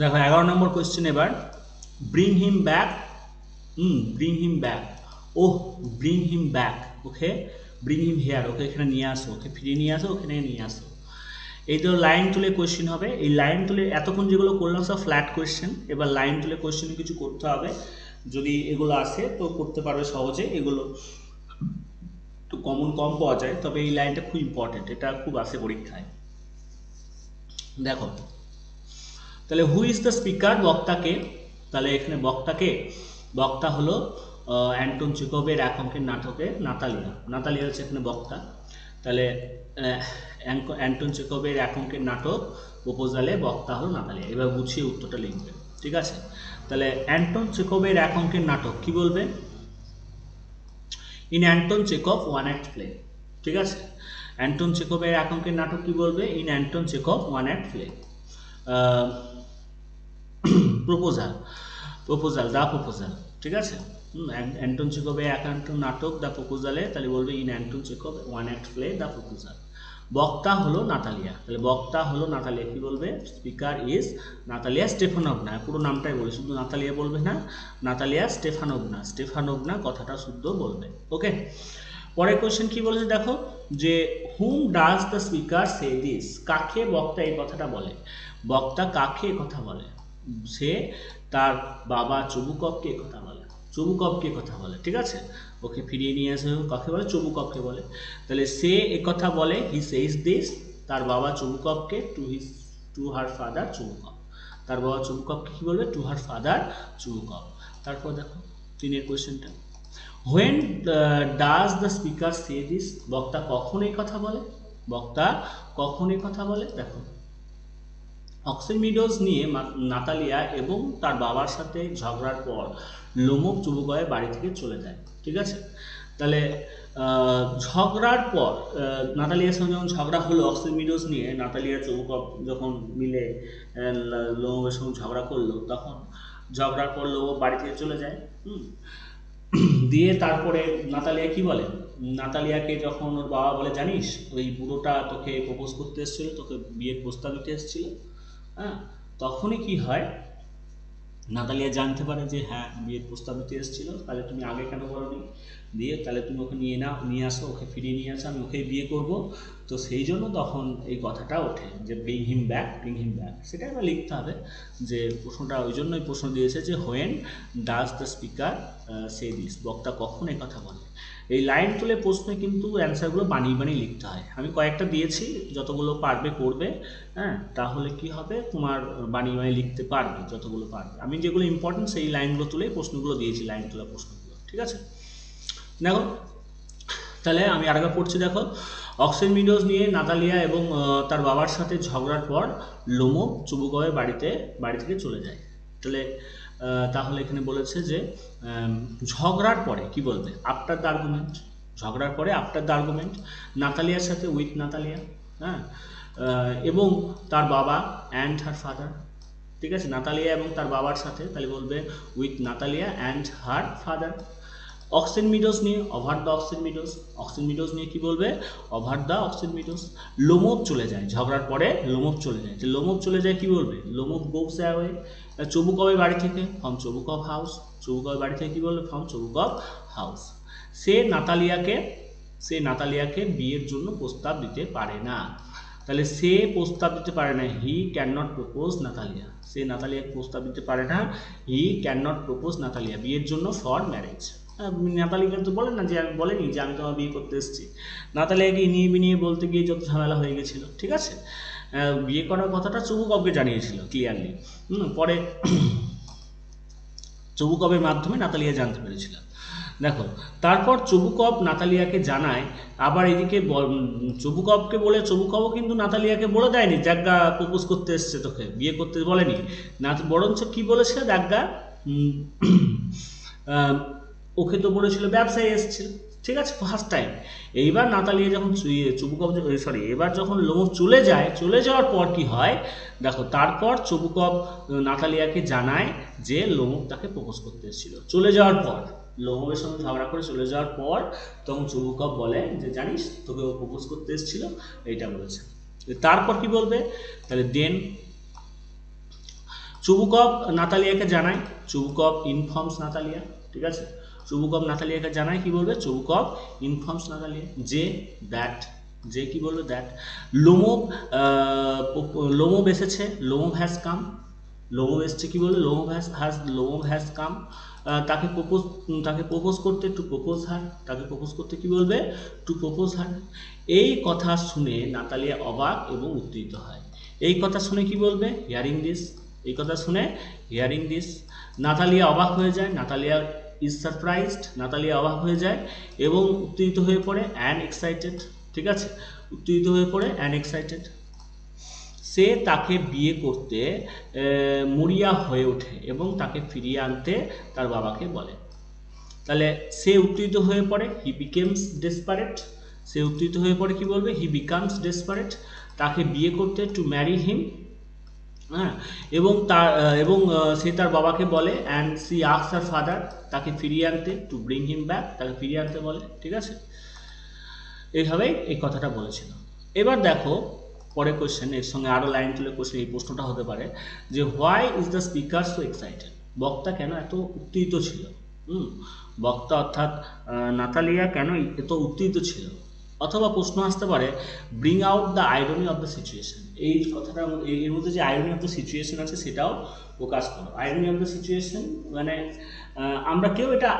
দেখো, এগারো নম্বর কোয়েশ্চেন এবার। Bring him back hmm bring him back oh bring him back okay bring him here okay এখানে নিয়ে আসো, ওকে ফিরিয়ে নিয়ে আসো, ওখানে নিয়ে আসো। এই তো লাইন তুলে কোয়েশ্চেন হবে। এই লাইন তুলে এতক্ষণ যেগুলো করলাম সব ফ্ল্যাট কোয়েশ্চেন এবার লাইন তুলে কোয়েশ্চেন কিছু করতে হবে। যদি এগুলো আসে তো করতে পারবে সহজে। এগুলো একটু কমন কম পাওয়া যায়, তবে এই লাইনটা খুব ইম্পর্টেন্ট এটা খুব আসে পরীক্ষায়। দেখো তাহলে হু ইজ দ্য স্পিকার বক্তাকে। তাহলে এখানে বক্তাকে। বক্তা হলো অ্যান্টন চেকবের এক অঙ্কের নাটকে নাতালিয়া। নাতালিয়া হচ্ছে এখানে বক্তা। তাহলে অ্যান্টন চেকবের এক অঙ্কের নাটক, প্রপোজালে বক্তা হলো নাতালিয়া। এবার গুছিয়ে উত্তরটা লিখবে ঠিক আছে? তাহলে অ্যান্টন চেকবের এক অঙ্কের নাটক কি বলবে? In Anton Chekhov one act play ঠিক আছে? অ্যান্টন চেকবের এক অঙ্কের নাটক কি বলবে? In Anton Chekhov one act play proposal proposal the proposal ঠিক আছে? অ্যান্টন চেকবের এক অ্যান্টন নাটক দ্য প্রপোজালে তাহলে বলবে in Anton Chekhov one act play the proposal বক্তা হলো নাতালিয়া, তাহলে বক্তা হলো নাতালিয়া, কি বলবে? স্পিকার ইজ নাতালিয়া স্টেফানোভনা, পুরো নামটাই বলে, শুধু নাতালিয়া বলবে না, নাতালিয়া স্টেফানোভনা স্টেফানোভনা কথাটা শুদ্ধ বলবে ওকে পরের কোয়েশ্চেন কি বলেছে দেখো? যে হুম does the speaker say this কাকে বক্তা এই কথাটা বলে? বক্তা কাকে কথা বলে? সে তার বাবা চবুকবকে এ কথা বলে চবুকবকে কথা বলে, ঠিক আছে? ওকে ফিরিয়ে নিয়ে আসে, কাকে বলে? চবুকবকে বলে। তাহলে সে কথা বলে হি সেইজ দিস তার বাবা চবুকবকে to his to her father Chubukov তার বাবা চবুকবকে কি বলবে? টু হার ফাদার চবুকব তারপর দেখো, তিনের কোয়েশ্চেনটা when does the speaker say this বক্তা কখন এই কথা বলে? বক্তা কখন এই কথা বলে? দেখো অক্সিমিডোজ নিয়ে নাতালিয়া এবং তার বাবার সাথে ঝগড়ার পর লোমক চুবুকয়ে বাড়ি থেকে চলে যায় ঠিক আছে? তাহলে ঝগড়ার পর নাতালিয়ার সঙ্গে যখন ঝগড়া হলো অক্সিমিডোজ নিয়ে নাতালিয়া চৌকপ যখন মিলে আহ, ল- লোমকের সঙ্গে ঝগড়া করল তখন ঝগড়ার পর লোমক বাড়ি থেকে চলে যায় হুম? দিয়ে তারপরে নাতালিয়া কি বলে? নাতালিয়াকে যখন ওর বাবা বলে জানিস ওই বুড়োটা তোকে প্রপোজ করতে এসেছিল তোকে বিয়ের প্রস্তাব দিতে এসেছিল? হ্যাঁ। তখনই কি হয়? নাতালিয়া জানতে পারে যে হ্যাঁ বিয়ের প্রস্তাব দিতে এসেছিল, তাহলে তুমি আগে কেন বলনি? দিয়ে তাহলে তুমি ওকে নিয়ে নাও, নিয়ে আসো, ওকে ফিরিয়ে নিয়ে আসো, আমি ওকেই বিয়ে করব। তো সেই জন্য তখন এই কথাটা ওঠে, যে bring him back bring him back সেটা এবার লিখতে হবে, যে প্রশ্নটা ওই জন্যই প্রশ্ন দিয়েছে যে when does the speaker say this বক্তা কখন কথা বলে? এই লাইন তুলে প্রশ্নে কিন্তু অ্যান্সারগুলো বানিয়ে বানিয়ে লিখতে হয়। আমি কয়েকটা দিয়েছি, যতগুলো পারবে করবে হ্যাঁ? তাহলে কি হবে? তোমার বানিয়ে বানিয়ে লিখতে পারবে যতগুলো পারবে। আমি যেগুলো ইম্পর্টেন্ট সেই লাইনগুলো তুলে প্রশ্নগুলো দিয়েছি লাইন তোলা প্রশ্নগুলো, ঠিক আছে? দেখো, তাহলে আমি আরেকবার পড়ছি, দেখো। অক্সিজেন মিডোজ নিয়ে নাতালিয়া এবং তার বাবার সাথে ঝগড়ার পর লোমো চুবুকয়ে বাড়িতে, বাড়ি থেকে চলে যায়। তাহলে তাহলে এখানে বলেছে যে ঝগড়ার পরে, কি বলবে আফটার দ্য আর্গুমেন্ট ঝগড়ার পরে আফটার দ্য আর্গুমেন্ট নাতালিয়ার সাথে উইথ নাতালিয়া হ্যাঁ? এবং তার বাবা অ্যান্ড হার ফাদার ঠিক আছে? নাতালিয়া এবং তার বাবার সাথে, তাহলে বলবে with Natalia and her father Oxen Meadows নিয়ে over the Oxen Meadows Oxen Meadows নিয়ে কি বলবে? Over the Oxen Meadows Lomov চলে যায়, ঝগড়ার পরে লোমক চলে যায়। যে লোমক চলে যায় কি বলবে? লোমক গোপস অ্যাওয়ে চবুকবে বাড়ি থেকে ফ্রম চবুকব হাউস চবুকবে বাড়ি থেকে কি বলবে? ফ্রম চবুকব হাউস সে নাতালিয়াকে সে নাতালিয়াকে বিয়ের জন্য প্রস্তাব দিতে পারে না। তাহলে সে প্রস্তাব দিতে পারে না। He can not propose Natalia. সে নাতালিয়াকে প্রস্তাব দিতে পারে না। He can not propose Natalia. বিয়ের জন্য ফর ম্যারেজ নাতালিকা তো বলেন না যে আমি বলেনি যে আমি তোমার বিয়ে করতে এসেছি। নাতালিয়াকে নিয়ে বিনিয়ে বলতে গিয়ে যত ঝামেলা হয়ে গেছিল, ঠিক আছে? বিয়ে করার কথাটা চুবুকবকে জানিয়েছিল ক্লিয়ারলি পরে চবুকবের মাধ্যমে নাতালিয়া জানতে পেরেছিল। দেখো, তারপর চবুকব নাতালিয়াকে জানায়, আবার এদিকে চবুকবকে বলে চবুকবও কিন্তু নাতালিয়াকে বলে দেয়নি জাগ্গা প্রপোজ করতে এসছে তোকে, বিয়ে করতে বলেনি। না বরঞ্চ কি বলেছে জাগ্গা ওকে তো বলেছিল, ব্যবসায় এসেছিল। ঠিক আছে ফার্স্ট টাইম এইবার নাতালিয়া যখন চুবুকব সরি এবার যখন লোমক চলে যায়, চলে যাওয়ার পর কি হয়? দেখো, তারপর চবুকব নাতালিয়াকে জানায় যে লোমক তাকে প্রপোজ করতে এসেছিল। চলে যাওয়ার পর লোমকের সঙ্গে ঝগড়া করে চলে যাওয়ার পর, তখন চবুকব বলে যে, জানিস, তোকে ও প্রপোজ করতে এসেছিল? এইটা বলেছে। তারপর কি বলবে? তাহলে দেন চুবুকভ নাতালিয়াকে জানায়। চুবুকভ ইনফর্মস নাতালিয়া, ঠিক আছে? চুবুকভ নাতালিয়াকে জানায়, কি বলবে? চুবুকভ ইনফর্মস নাতালিয়া যে দ্যাট যে কি বলবে? দ্যাট লোমব লোমব এসেছে, লোমব হ্যাজ কাম লোমব এসছে কি বলবে? Lomov has has Lomov has come তাকে প্রপোজ তাকে প্রপোজ করতে টু প্রপোজ হার তাকে প্রপোজ করতে কি বলবে? টু প্রপোজ হার এই কথা শুনে নাতালিয়া অবাক এবং উত্তেজিত হয়। এই কথা শুনে কি বলবে? হিয়ারিং দিস এই কথা শুনে হিয়ারিং দিস নাতালিয়া অবাক হয়ে যায়। নাতালিয়া ইজ সারপ্রাইজড নাতালি অবাক হয়ে যায় এবং উত্তেজিত হয়ে পড়ে অ্যান্ড এক্সাইটেড ঠিক আছে? উত্তেজিত হয়ে পড়ে অ্যান্ড এক্সাইটেড সে তাকে বিয়ে করতে মরিয়া হয়ে ওঠে এবং তাকে ফিরিয়ে আনতে তার বাবাকে বলে। তাহলে সে উত্তেজিত হয়ে পড়ে হি বিকেমস ডেসপারেট সে উত্তেজিত হয়ে পড়ে, কি বলবে? হি বিকামস ডেসপারেট তাকে বিয়ে করতে টু ম্যারি হিম হ্যাঁ এবং তার এবং সে তার বাবাকে বলে and she asks her father তাকে ফিরিয়ে আনতে টু ব্রিং হিম ব্যাক তাকে ফিরিয়ে আনতে বলে, ঠিক আছে? এইভাবেই এই কথাটা বলেছিল। এবার দেখো পরে কোশ্চেন এর সঙ্গে আরও লাইন তুলে কোশ্চেন এই প্রশ্নটা হতে পারে, যে why is the speaker so excited বক্তা কেন এত উত্তেজিত ছিল? হুম, বক্তা অর্থাৎ নাতালিয়া কেন এত উত্তেজিত ছিল? অথবা প্রশ্ন আসতে পারে bring out the irony of the situation এই কথাটা এর- মধ্যে যে আইরনি অফ দ্য সিচুয়েশন আছে সেটাও প্রকাশ করো আইরনি অফ দ্য সিচুয়েশন মানে আমরা কেউ এটা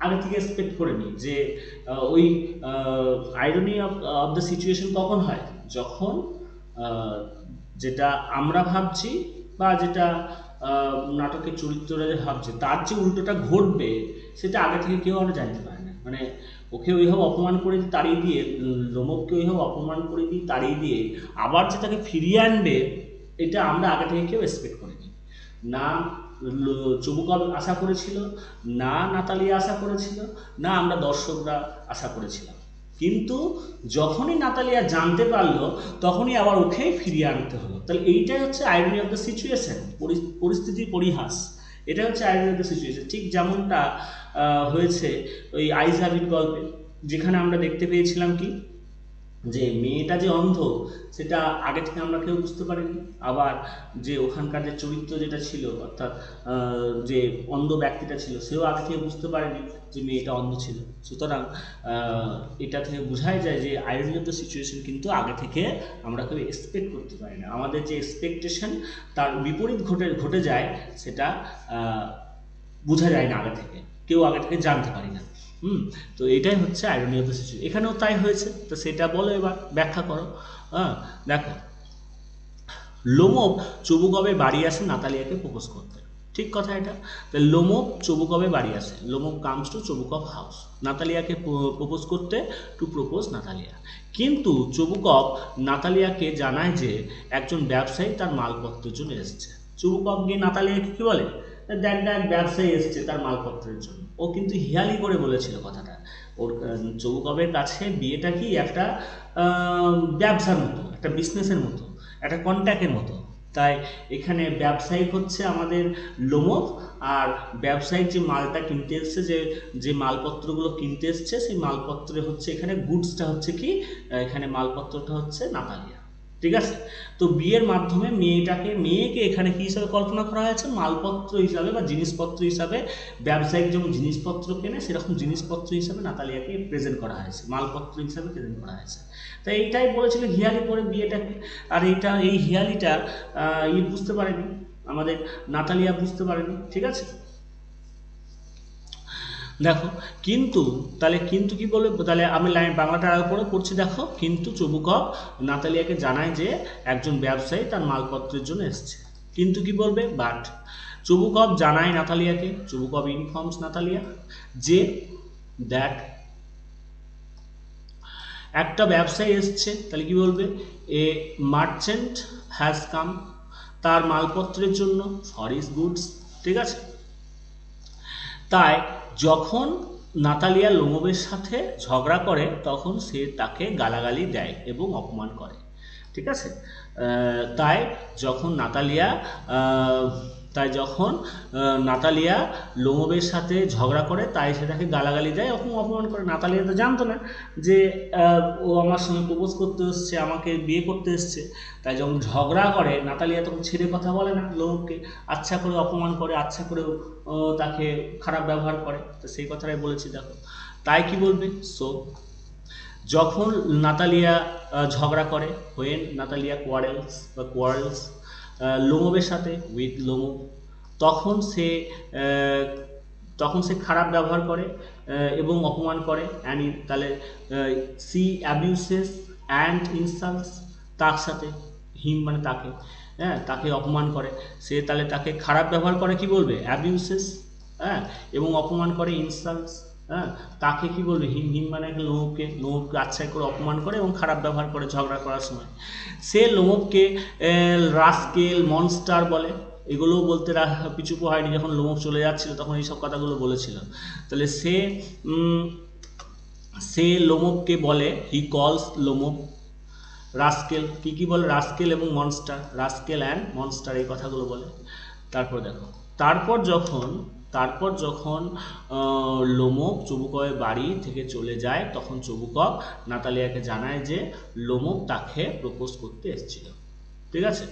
আগে থেকে এক্সপেক্ট করে নিই যে ওই irony of of the situation কখন হয়? যখন যেটা আমরা ভাবছি বা যেটা নাটকের চরিত্ররা যে ভাবছে, তার যে উল্টোটা ঘটবে, সেটা আগে থেকে কেউ আমরা জানতে পারে না মানে ওকে ওইভাবে অপমান করে তাড়িয়ে দিয়ে উম, লোমককে ওইভাবে অপমান করে দিয়ে তাড়িয়ে দিয়ে আবার যে তাকে ফিরিয়ে আনবে এটা আমরা আগে থেকে কেউ এক্সপেক্ট করিনি। না চুবুকব আশা করেছিল না নাতালিয়া আশা করেছিল না আমরা দর্শকরা আশা করেছিলাম। কিন্তু যখনই নাতালিয়া জানতে পারল তখনই আবার ওকেই ফিরিয়ে আনতে হলো। তাহলে এইটাই হচ্ছে আইরনি অফ দ্য সিচুয়েশন পরিস্থিতির পরিহাস। এটা হচ্ছে আইরনি অফ দ্য সিচুয়েশন ঠিক যেমনটা হয়েছে ওই আইজ হ্যাবিট গল্পে, যেখানে আমরা দেখতে পেয়েছিলাম কি? যে মেয়েটা যে অন্ধ, সেটা আগে থেকে আমরা কেউ বুঝতে পারিনি। আবার যে ওখানকার যে চরিত্র যেটা ছিল, অর্থাৎ যে অন্ধ ব্যক্তিটা ছিল, সেও আগে থেকে বুঝতে পারেনি যে মেয়েটা অন্ধ ছিল। সুতরাং এটা থেকে বোঝাই যায় যে অফ দ্য সিচুয়েশন কিন্তু আগে থেকে আমরা কেউ এক্সপেক্ট করতে পারি না। আমাদের যে এক্সপেকটেশন তার বিপরীত ঘটে ঘটে যায়, সেটা বোঝা যায় না আগে থেকে। কেউ আগে থেকে জানতে পারি না। হুম? তো এটাই হচ্ছে আইরনি অফ দ্য সিচুয়েশন এখানেও তাই হয়েছে। তো সেটা বলো এবার, ব্যাখ্যা করো। হ্যাঁ দেখো। লোমব চবুকবে বাড়ি আসে নাতালিয়াকে প্রপোজ করতে। ঠিক কথা এটা? লোমব চবুকবে বাড়ি আসে। Lomov comes to Chubukov house. নাতালিয়াকে propose করতে টু প্রপোজ নাতালিয়া। কিন্তু চবুকব নাতালিয়াকে জানায় যে একজন ব্যবসায়ী তার মালপত্রের জন্য এসেছে। চবুকব গিয়ে নাতালিয়াকে কি বলে? দেখ দেখ ব্যবসায়ী এসেছে তার মালপত্রের জন্য। ও কিন্তু হিয়ালি করে বলেছিল কথাটা। ওর চৌকবের কাছে বিয়েটা কি একটা ব্যবসার মতো, একটা বিজনেসের মতো, একটা কন্ট্যাক্টের মতো। তাই এখানে ব্যবসায়িক হচ্ছে আমাদের লোমক, আর ব্যবসায়িক যে মালটা কিনতে এসছে, যে যে মালপত্রগুলো কিনতে এসছে, সেই মালপত্রে হচ্ছে এখানে গুডসটা হচ্ছে কি এখানে মালপত্রটা হচ্ছে নাতালিয়া। ঠিক আছে? তো বিয়ের মাধ্যমে মেয়েটাকে, মেয়েকে এখানে কী হিসাবে কল্পনা করা হয়েছে? মালপত্র হিসাবে বা জিনিসপত্র হিসাবে, ব্যবসায়িক যেমন জিনিসপত্র কেনে, সেরকম জিনিসপত্র হিসাবে নাতালিয়াকে প্রেজেন্ট করা হয়েছে, মালপত্র হিসাবে প্রেজেন্ট করা হয়েছে। তাই এইটাই বলেছিল হিয়ালি করে বিয়েটাকে আর এইটা এই হিয়ালিটা ই বুঝতে পারেনি, আমাদের নাতালিয়া বুঝতে পারেনি, ঠিক আছে? দেখো, কিন্তু, তাহলে কিন্তু কি বলবে? তাহলে আমি লাইন বাংলাটা আগে পড়ে পড়ছি, দেখো। কিন্তু চবুকব নাতালিয়াকে জানায় যে একজন ব্যবসায়ী তার মালপত্রের জন্য এসেছে। কিন্তু কি বলবে? বাট চবুকব জানায় নাতালিয়াকে, চবুকব ইনফর্মস নাতালিয়া যে দ্যাট একটা ব্যবসায়ী এসছে, তাহলে কি বলবে? এ মার্চেন্ট হ্যাজ কাম তার মালপত্রের জন্য ফর ইস গুডস ঠিক আছে? তাই যখন নাতালিয়া লোমবের সাথে ঝগড়া করে, তখন সে তাকে গালাগালি দেয় এবং অপমান করে। ঠিক আছে? তাই যখন নাতালিয়া তাই যখন নাতালিয়া লোমবের সাথে ঝগড়া করে, তাই সে তাকে গালাগালি দেয় এবং অপমান করে। নাতালিয়া তো জানতো না যে ও আমার সঙ্গে প্রপোজ করতে এসছে, আমাকে বিয়ে করতে এসছে। তাই যখন ঝগড়া করে, নাতালিয়া তখন ছেড়ে কথা বলে না লোমকে। আচ্ছা করে অপমান করে আচ্ছা করে তাকে খারাপ ব্যবহার করে। তো সেই কথাটাই বলেছি, দেখো। তাই কি বলবে? সো যখন নাতালিয়া ঝগড়া করে হোয়েন নাতালিয়া কোয়ারেলস বা কোয়ারেলস লোমবের সাথে উইথ লোমব তখন সে তখন সে খারাপ ব্যবহার করে এবং অপমান করে। অ্যান্ড তাহলে সি অ্যাবিউসেস অ্যান্ড ইনসাল্টস তার সাথে হিম মানে তাকে। হ্যাঁ তাকে অপমান করে। সে তাহলে তাকে খারাপ ব্যবহার করে কি বলবে? অ্যাবিউসেস হ্যাঁ এবং অপমান করে ইনসাল্টস হ্যাঁ? তাকে কি বলবে? হিম হিম মানে একটা লোমবকে লোমবকে আচ্ছায় করে অপমান করে এবং খারাপ ব্যবহার করে, ঝগড়া করার সময়। সে লোমককে রাস্কেল, মনস্টার বলে। এগুলোও বলতে পিছুপো হয়নি। যখন লোমক চলে যাচ্ছিল, তখন এইসব কথাগুলো বলেছিল। তাহলে সে সে লোমককে বলে, হি কলস লোমক, রাস্কেল, কি কি বলে? রাস্কেল এবং মনস্টার। রাস্কেল অ্যান্ড মনস্টার এই কথাগুলো বলে। তারপর দেখো। তারপর যখন তারপর যখন লোমক চুবুকয়ের বাড়ি থেকে চলে যায় তখন চুবুকক নাতালিয়াকে জানায় যে লোমক তাকে প্রপোজ করতে এসেছিল। ঠিক আছে?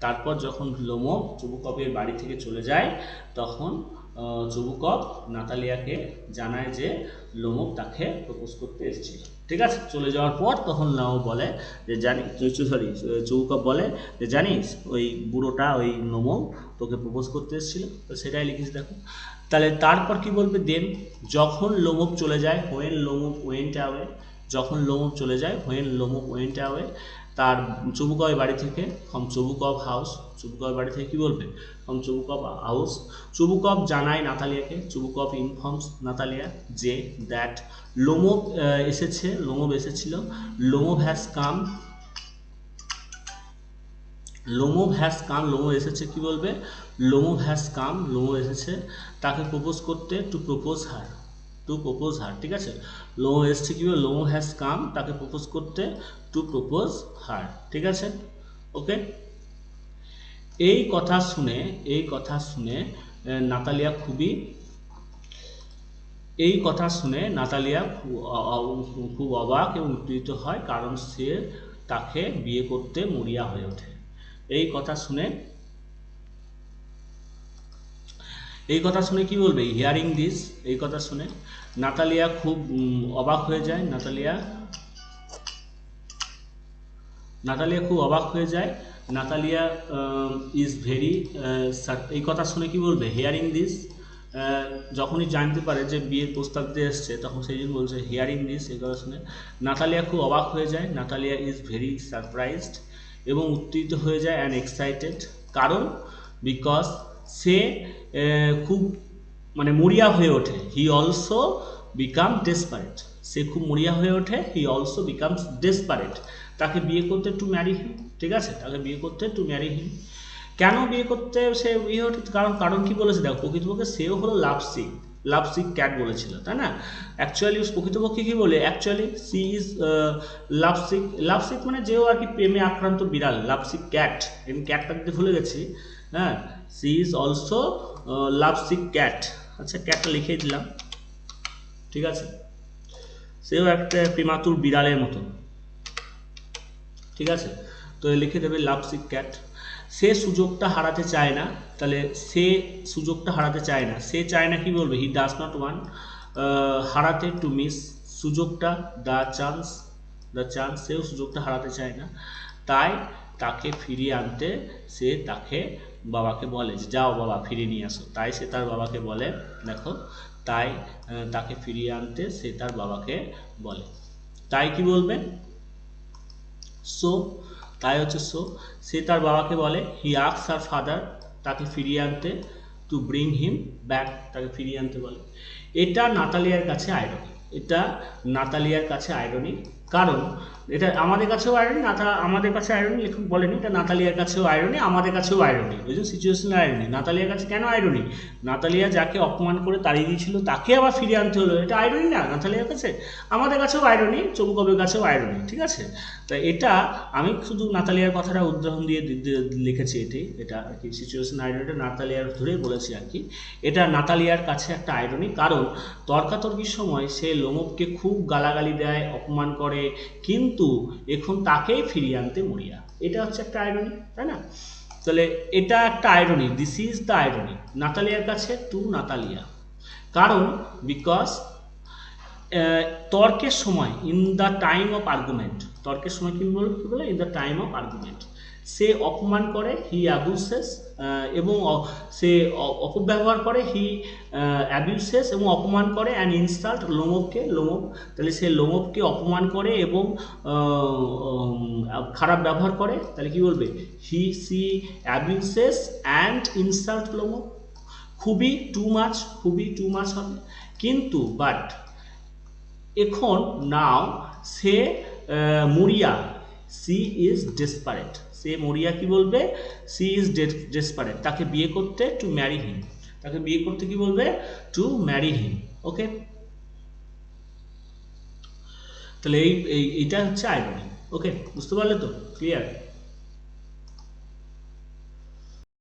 তারপর যখন লোমক চুবুকপের বাড়ি থেকে চলে যায় তখন আহ, চুবুকপ নাতালিয়াকে জানায় যে লোমক তাকে প্রপোজ করতে এসেছিল। ঠিক আছে? চলে যাওয়ার পর তখন নাও বলে যে, জানি সরি চৌকা বলে যে, জানিস, ওই বুড়োটা, ওই নমো তোকে প্রপোজ করতে এসেছিল, তো সেটাই লিখিস দেখো। তাহলে তারপর কি বলবে? দেন যখন লোমক চলে যায় হোয়েন লোমক ওয়েন্ট অ্যাওয়ে যখন লোমক চলে যায় হোয়েন লোমক ওয়েন্ট অ্যাওয়ে তার চুবুকয় বাড়ি থেকে ফ্রম চুবুকব হাউস চুবুকয় বাড়ি থেকে কি বলবে? ফ্রম চুবুকব হাউস চুবুকব জানায় নাতালিয়াকে চুবুকব ইনফর্মস নাতালিয়া যে দ্যাট আহ, এসেছে লোমব এসেছিল। লোমব হ্যাজ কাম লোমব হ্যাজ কাম লোমো এসেছে কি বলবে? লোমব হ্যাজ কাম লোমো এসেছে। তাকে প্রপোজ করতে to propose her to propose her ঠিক আছে? লোমব এসছে কি বলবে? লোমব হ্যাজ কাম তাকে প্রপোজ করতে টু প্রপোজ হার ঠিক আছে? ওকে এই কথা শুনে, এই কথা শুনে নাতালিয়া খুবই, এই কথা শুনে নাতালিয়া খুব অবাক এবং উত্তেজিত হয়, কারণ সে তাকে বিয়ে করতে মরিয়া হয়ে ওঠে। এই কথা শুনে এই কথা শুনে কি বলবে? হিয়ারিং দিস এই কথা শুনে। নাতালিয়া খুব অবাক হয়ে যায়। নাতালিয়া নাতালিয়া খুব অবাক হয়ে যায়। নাতালিয়া ইজ ভেরি এই কথা শুনে কি বলবে? হিয়ারিং দিস যখনই জানতে পারে যে বিয়ের প্রস্তাব দিয়ে এসছে, তখন সেই জন্য বলছে হিয়ারিং দিস এই কথা শুনে, নাতালিয়া খুব অবাক হয়ে যায়। নাতালিয়া ইজ ভেরি সারপ্রাইজড এবং উত্তেজিত হয়ে যায় অ্যান্ড এক্সাইটেড কারণ বিকজ সে খুব মানে মরিয়া হয়ে ওঠে। হি অলসো বিকাম ডেসপারেট সে খুব মরিয়া হয়ে ওঠে। হি অলসো বিকামস ডেসপারেট তাকে বিয়ে করতে টু ম্যারি হিম ঠিক আছে? তাকে বিয়ে করতে টু ম্যারি হিম কেন বিয়ে করতে সে ইয়ে ওঠে? কারণ কারণ কি বলেছে? দেখো, প্রকৃতপক্ষে সেও হলো লাভসিক লাভসিক ক্যাট বলেছিল, তাই না? অ্যাকচুয়ালি প্রকৃতপক্ষে কী বলে? Actually she is lovesick lovesick মানে যেও আর কি প্রেমে আক্রান্ত বিড়াল। লাভসিক ক্যাট আমি ক্যাটটা দিতে ভুলে গেছি। হ্যাঁ she is also lovesick cat আচ্ছা ক্যাটটা লিখে দিলাম। ঠিক আছে? সেও একটা প্রেমাতুর বিড়ালের মতো। ঠিক আছে? তো লিখে দেবে লাভসিক ক্যাট সে সুযোগটা হারাতে চায় না। তাহলে সে সুযোগটা হারাতে চায় না। সে চায় না কি বলবে? হি ডাজ নট ওয়ান হারাতে টু মিস সুযোগটা দ্য চান্স দ্য চান্স সেও সুযোগটা হারাতে চায় না। তাই তাকে ফিরিয়ে আনতে সে তাকে বাবাকে বলে যে, যাও বাবা, ফিরিয়ে নিয়ে আসো। তাই সে তার বাবাকে বলে, দেখো, তাই তাকে ফিরিয়ে আনতে সে তার বাবাকে বলে। তাই কি বলবে? সো, তাই হচ্ছে সো। সে তার বাবাকে বলে হি আক্স আর ফাদার তাকে ফিরিয়ে আনতে টু ব্রিং হিম ব্যাক তাকে ফিরিয়ে আনতে বলে। এটা নাতালিয়ার কাছে আয়রনি এটা নাতালিয়ার কাছে আয়রনি কারণ এটা আমাদের কাছেও আয়রনি নাতা আমাদের কাছে আয়রনি লেখক বলেনি, এটা নাতালিয়ার কাছেও আয়রনি আমাদের কাছেও আয়রনি যে সিচুয়েশনাল আয়রনি নাতালিয়ার কাছে কেন আয়রনি নাতালিয়া যাকে অপমান করে তাড়িয়ে দিয়েছিল, তাকে আবার ফিরিয়ে আনতে হলো, এটা আয়রনি না, নাতালিয়ার কাছে? আমাদের কাছেও আয়রনি চমুকবের কাছেও আয়রনি ঠিক আছে? তা এটা আমি শুধু নাতালিয়ার কথাটা উদাহরণ দিয়ে লিখেছি এটি, এটা আর কি সিচুয়েশন আয়রনিটা নাতালিয়ার ধরেই বলেছি আর কি। এটা নাতালিয়ার কাছে একটা আয়রনি কারণ তর্কাতর্কির সময় সে লোমবকে খুব গালাগালি দেয়, অপমান করে, কিন্তু এখন তাকেই ফিরিয়ে আনতে মরিয়া। এটা হচ্ছে একটা আয়রনি তাই না? তাহলে এটা একটা irony this is the irony নাতালিয়ার কাছে টু নাতালিয়া। কারণ বিকজ তর্কের সময় in the time of argument তর্কের সময় কি বলে in the time of argument সে অপমান করে হি অ্যাবিউসেস এবং সে অপব্যবহার করে হি অ্যাবিউসেস এবং অপমান করে অ্যান্ড ইনসাল্ট লোমবকে লোমব তাহলে সে লোমবকে অপমান করে এবং খারাপ ব্যবহার করে, তাহলে কি বলবে? He she abuses and insult Lomov খুবই টু মাছ খুবই টু মাছ হবে। কিন্তু বাট এখন নাও সে মরিয়া সি ইজ ডেসপারেট সে মরিয়া কি বলবে? সি ইজ ডেসপারেট তাকে বিয়ে করতে টু ম্যারি হিম তাকে বিয়ে করতে কি বলবে? টু ম্যারি হিম ওকে তাহলে এই, এই- এইটা হচ্ছে আইরনি ওকে বুঝতে পারলে তো? ক্লিয়ার